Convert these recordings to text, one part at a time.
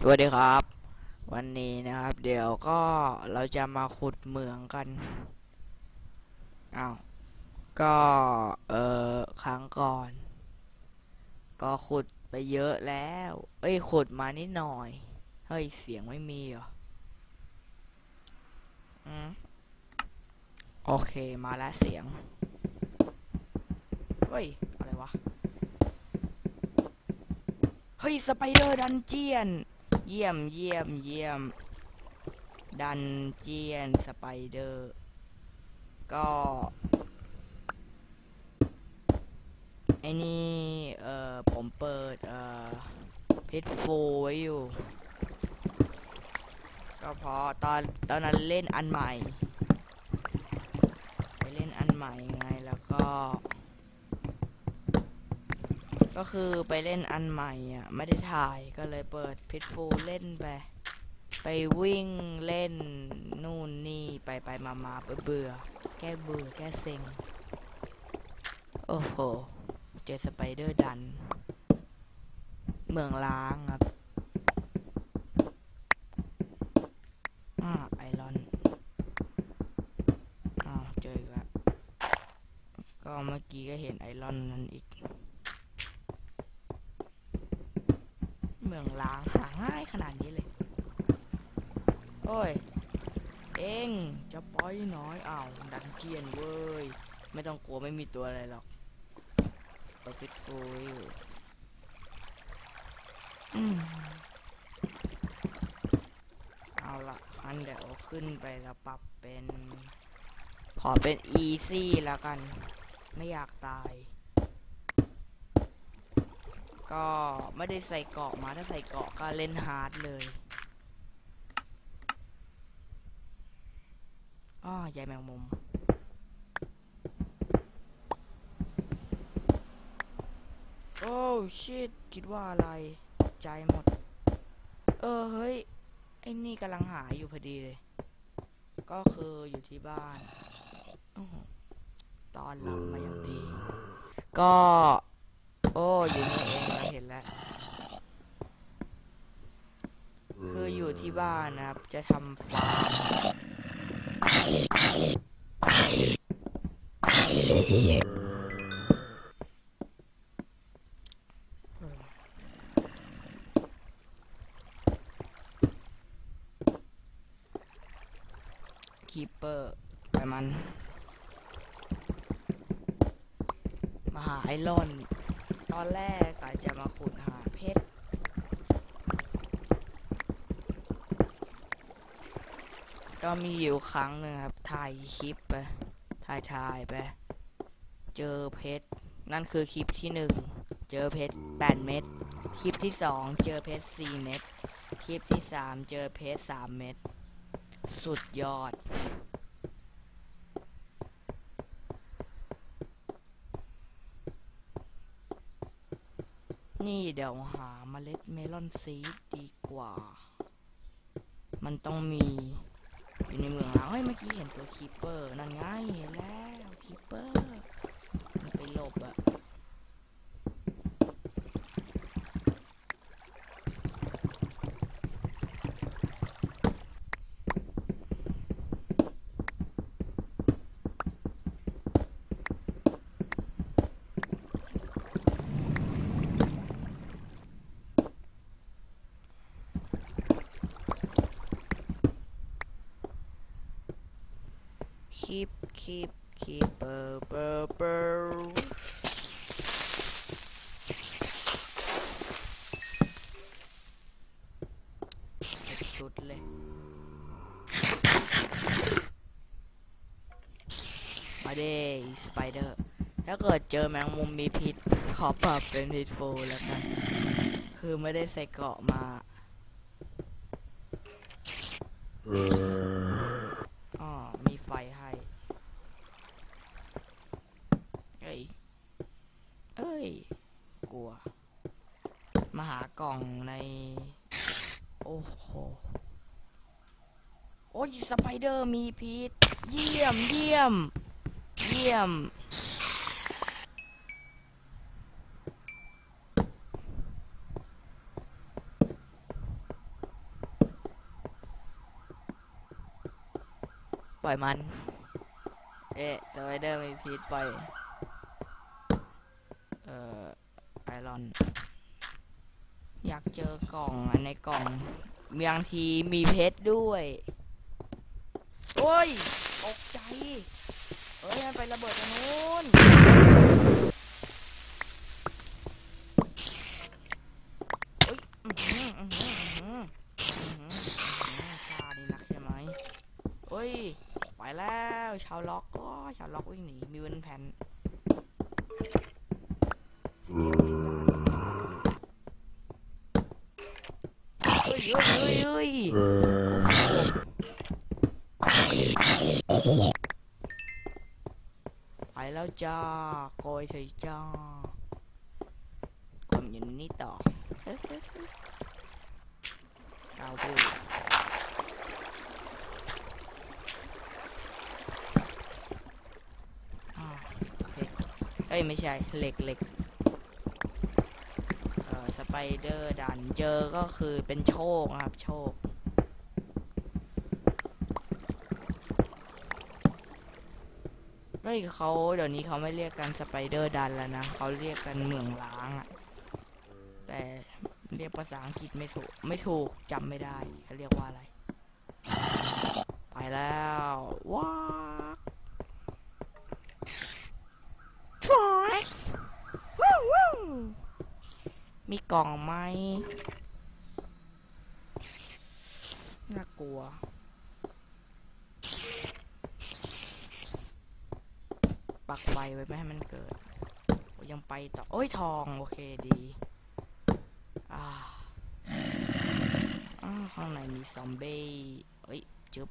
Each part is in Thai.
สวัสดีครับ วันนี้นะครับ เดี๋ยวก็เราจะมาขุดเหมืองกันอ้าวก็เออครั้งก่อน ก็ขุดไปเยอะแล้ว เอ้ยขุดมานิดหน่อย เฮ้ยเสียงไม่มีเหรออืมโอเคมาแล้วเสียง เฮ้ย อะไรวะ เฮ้ย สไปเดอร์ดันเจียน เยี่ยมเยี่ยมเยี่ยม ดันเจียนสไปเดอร์ ก็ไอ้นี่เอ่อผมเปิดเอ่อพิทโฟไว้อยู่ ก็พราะตอนตอนนั้นเล่นอันใหม่ ไปเล่นอันใหม่ไงแล้วก็ ก็คือไปเล่นอันใหม่อะ ไม่ได้ถ่ายก็เลยเปิดพิทฟูเล่นไป ไปวิ่งเล่นนู่นนี่ไปไปมามาเบื่อเบื่อ แก้เบื่อแก้เซ็ง โอ้โห เจอสไปเดอร์ดัน เมืองล้างครับอ่าไอรอนอ้าวเจออีกแล้วก็เมื่อกี้ก็เห็นไอรอนนั่นอีก เมืองล้างหาง่ายขนาดนี้เลย โอ้ย เอ็งจะปล่อยน้อยอ้าวดันเจียนเว้ย ไม่ต้องกลัวไม่มีตัวอะไรหรอกประพิดฟูอยู่เอาละคันเดี๋ยวขึ้นไปแล้วปรับเป็น ขอเป็น easy แล้วกัน ไม่อยากตาย ก็ไม่ได้ใส่เกาะมาถ้าใส่เกาะก็เล่นฮาร์ดเลยอ้อยายแมงมุมโอ้ชิตคิดว่าอะไรใจหมด เออเฮ้ยไอ้นี่กำลังหาอยู่พอดีเลย ก็คืออยู่ที่บ้านโอ้โหตอนรับมาอย่างดี ก็ โอ้อยู่นี่เอ แล้วคืออยู่ที่บ้านนะครับ จะทำฟาร์มคีเปอร์ไปมัน มาหาไอรอน ตอนแรกอาจจะมาขุดหาเพชร ก็มีอยู่ครั้งหนึ่งครับ ถ่ายคลิปไป ถ่ายถ่ายไป เจอเพชร นั่นคือคลิปที่หนึ่ง เจอเพชรแปดเม็ด คลิปที่สอง เจอเพชรสี่เม็ด คลิปที่สาม เจอเพชรสามเม็ด สุดยอด นี่เดี๋ยวหาเมล็ดเมลอนซีดดีกว่า มันต้องมีอยู่ในเมืองล้างเฮ้ยเมื่อกี้เห็นตัวคีเปอร์ นั่นไงเห็นแล้วคีเปอร์ มันไปหลบอะ คีปคีปคีเปอร์เปอร์เปอร์สุดเลยมาเดสไปเดอร์ถ้าเกิดเจอแมงมุมมีพิษ ขอปรับเป็นพิษโฟแล้วกัน คือไม่ได้ใส่เกาะมา ย กลัว มาหากล่องใน โอ้โห โอ้ยสไปเดอร์มีพิษ เยี่ยม เยี่ยม เยี่ยม ปล่อยมัน เอ๊ะสไปเดอร์มีพิษปล่อย อไอรอน อยากเจอกล่องอันในกล่องบางทีมีเพชรด้วย โอ้ยตกใจ เอ้ยไประเบิดตรงนู้นโอ้ยอื้อหืออื้อหืออื้อหืออื้อหืออื้อหือชาดีนักใช่ไหมโอ้ยไปแล้ว ชาวล็อกก็ชาวล็อกวิ่งหนี มีเวนแผ่น เฮ้ยเฮ้ยเฮ้ยไปแล้วจ้าโกยเถอะจ้าผมอยู่นี่ต่อกาวบูอ่าดูเอ้ย ไม่ใช่เหล็กเหล็ก สไปเดอร์ดันเจอก็คือเป็นโชคครับ โชคเฮ้ยเขาเดี๋ยวนี้เขาไม่เรียกกันสไปเดอร์ดันแล้วนะเขาเรียกกันเหมืองล้างอะแต่เรียกภาษาอังกฤษไม่ถูก ไม่ถูกจำไม่ได้เขาเรียกว่าอะไร ไปแล้วว้าทรอยว้าวว้ มีกล่องไหมน่ากลัว ปักไฟไว้ไม่ให้มันเกิด ยังไปต่อ โอ้ยทอง โอเคดีอ่าอ่าข้างในมีซอมบี้เอ้ยจึบ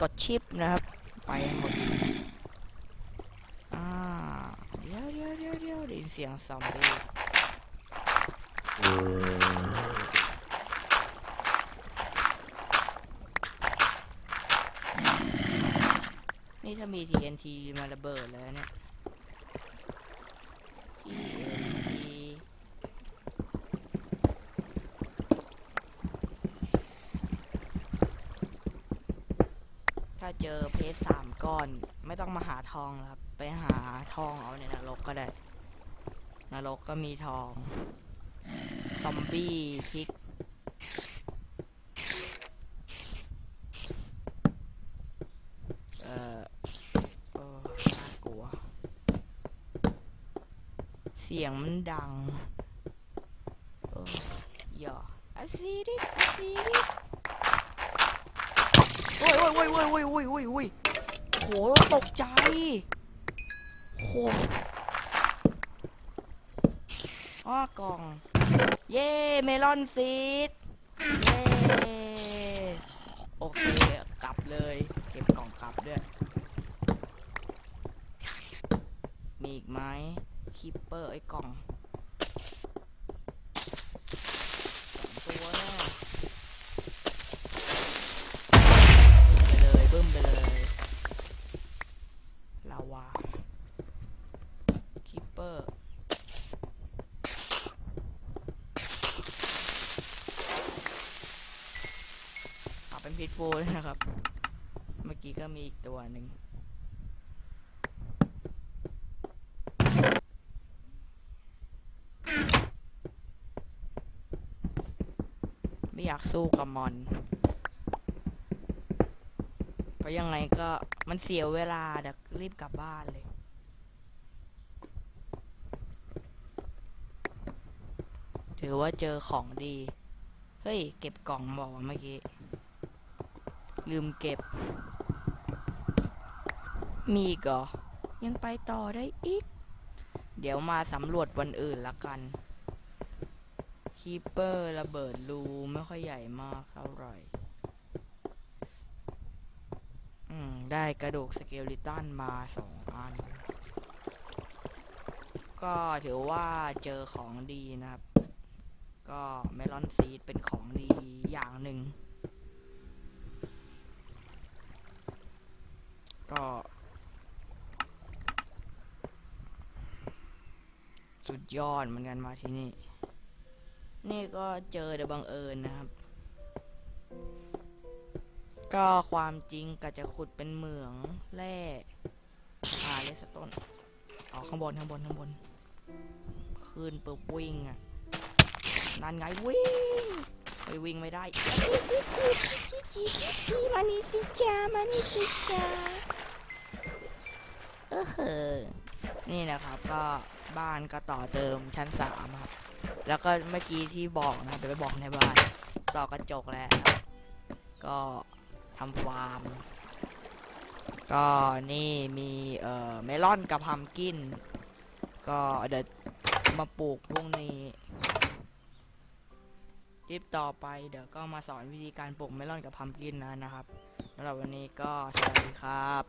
กดชิปนะครับ ไปหมดอ่าเดี๋ยวเดี๋ยวเดี๋ยวเดี๋ยวได้ยินเสียงซอมบี้ นี่ถ้ามี TNT มาระเบิดแล้วเนี่ย TNT ถ้าเจอเพชรสามก้อน ไม่ต้องมาหาทองแล้วครับ ไปหาทองเอาในนรกก็ได้ นรกก็มีทอง ซอมบี้พิกเอ่อน่ากลัว เสียงมันดัง เอออย่าอาซีดิอาซีดิโอ้ยโอ้ยโอ้ยโอ้ยโอ้ยโอ้ยโอ้ยโหตกใจโห อ้อกล่อง เย่เมลอนซีดเย่โอเค กลับเลย เก็บกล่องกลับด้วย มีอีกไหมคิปเปอร์ไอ้กล่องสองตัวแน่ไปเลยบึ้มไปเลยลาวาคิปเปอร์เอาเป็นพิษ ฟูเลยนะครับ เมื่อกี้ก็มีอีกตัวหนึ่งไม่อยากสู้กับมอนเพราะยังไงก็มันเสียเวลาเดี๋ยวรีบกลับบ้านเลยถือว่าเจอของดี เฮ้ย เก็บกล่องบอกว่าเมื่อกี้ ลืมเก็บ มีกเหรอยังไปต่อได้อีก เดี๋ยวมาสำรวจวันอื่นละกันคีเปอร์ระเบิดรูไม่ค่อยใหญ่มากเท่าไหร่อืม ได้กระดูกสเกลิตันมาสองอัน ก็ถือว่าเจอของดีนะครับ ก็เมลอนซีดเป็นของดีอย่างหนึ่ง ก็สุดยอดเหมือนกันมาที่นี่ นี่ก็เจอแต่บังเอิญนะครับ ก็ความจริงก็จะขุดเป็นเหมืองแร่อาเลสต้นอ๋อข้างบนข้างบนข้างบนขึ้นปุ๊บวิ่งอะนั่นไงวิ่งไปวิ่งไม่ได้มานี่สิจ้ามานี่สิจ้า เออเหอนี่นะครับก็บ้านก็ต่อเติมชั้นสามครับ แล้วก็เมื่อกี้ที่บอกนะเดี๋ยวไปบอกในบ้าน ต่อกระจกแล้ว ก็ทำฟาร์ม ก็นี่มีเอ่อเมลอนกับพัมกิน ก็เดี๋ยวมาปลูกพวกนี้คลิปต่อไปเดี๋ยวก็มาสอนวิธีการปลูกเมลอนกับพัมกินนะนะครับสำหรับวันนี้ก็สวัสดีครับ